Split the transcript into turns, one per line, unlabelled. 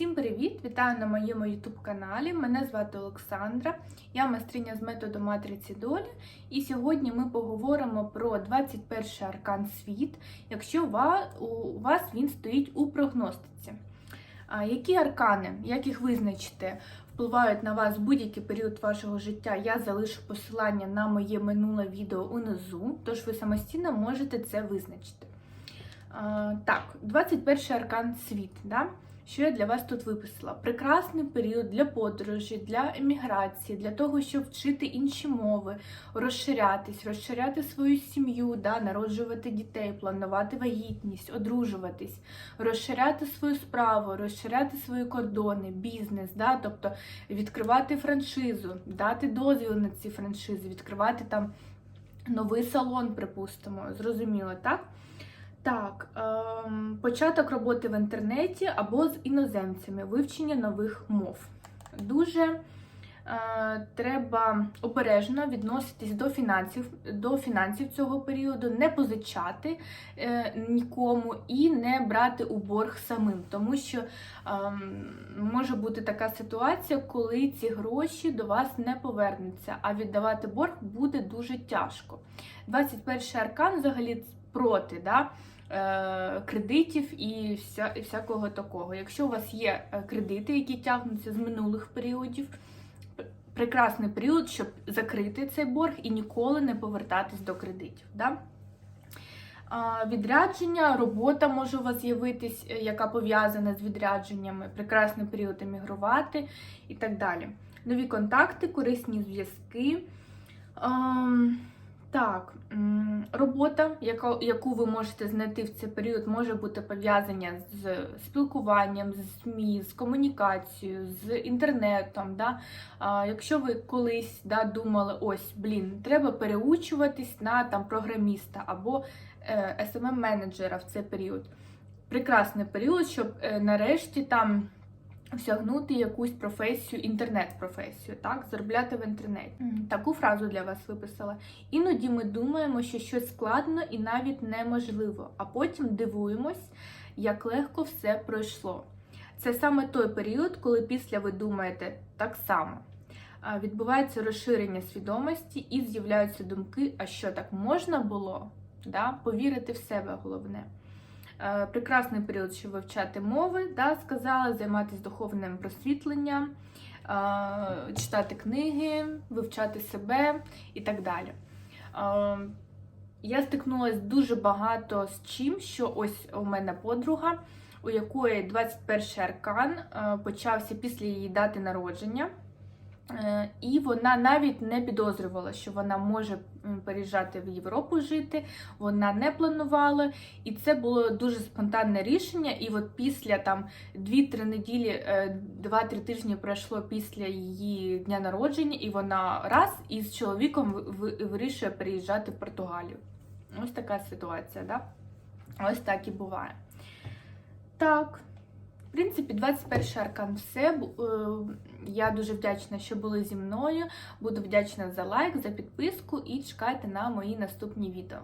Всім привіт! Вітаю на моєму YouTube каналі. Мене звати Олександра, я майстриня з методу матриці долі. І сьогодні ми поговоримо про 21 аркан світ, якщо у вас він стоїть у прогностиці. Які аркани, як їх визначити, впливають на вас в будь-який період вашого життя? Я залишу посилання на моє минуле відео унизу, тож ви самостійно можете це визначити. Так, 21 аркан світ. Да? Що я для вас тут виписала? Прекрасний період для подорожі, для еміграції, для того, щоб вчити інші мови, розширятись, розширяти свою сім'ю, да, народжувати дітей, планувати вагітність, одружуватись, розширяти свою справу, розширяти свої кордони, бізнес, да, тобто відкривати франшизу, дати дозвіл на ці франшизи, відкривати там новий салон, припустимо. Зрозуміло, так? Так, ем, початок роботи в інтернеті або з іноземцями, вивчення нових мов. Дуже е, треба обережно відноситись до фінансів, до фінансів цього періоду, не позичати е, нікому і не брати у борг самим, тому що ем, може бути така ситуація, коли ці гроші до вас не повернуться, а віддавати борг буде дуже тяжко. 21 аркан взагалі проти. Да? е, Кредитів і вся, і всякого такого. Якщо у вас є е, кредити, які тягнуться з минулих періодів, прекрасний період, щоб закрити цей борг і ніколи не повертатись до кредитів. Да? Відрядження, робота може у вас з'явитись, е, яка пов'язана з відрядженнями, прекрасний період емігрувати і так далі. Нові контакти, корисні зв'язки. Так, робота, яку ви можете знайти в цей період, може бути пов'язана з спілкуванням, з СМІ, з комунікацією, з інтернетом. Да? Якщо ви колись да, думали, ось, блін, треба переучуватись на там, програміста або е, SMM-менеджера в цей період. Прекрасний період, щоб е, нарешті там осягнути якусь професію, інтернет-професію, так, заробляти в інтернеті. Таку фразу для вас виписала. Іноді ми думаємо, що щось складно і навіть неможливо, а потім дивуємось, як легко все пройшло. Це саме той період, коли після ви думаєте так само. Відбувається розширення свідомості і з'являються думки, а що так можна було? Да? Повірити в себе головне. Е, Прекрасний період, щоб вивчати мови, да, сказала, займатися духовним просвітленням, е, читати книги, вивчати себе і так далі. Е, Я стикнулася дуже багато з чим, що ось у мене подруга, у якої 21 аркан почався після її дати народження. Е, І вона навіть не підозрювала, що вона може переїжджати в Європу жити. Вона не планувала, і це було дуже спонтанне рішення. І от після там 2-3 неділі, е, 2-3 тижні пройшло після її дня народження, і вона раз із чоловіком ви- ви- вирішує переїжджати в Португалію. Ось така ситуація, да? Ось так і буває. Так. В принципі, 21 аркан все. Я дуже вдячна, що були зі мною. Буду вдячна за лайк, за підписку і чекайте на мої наступні відео.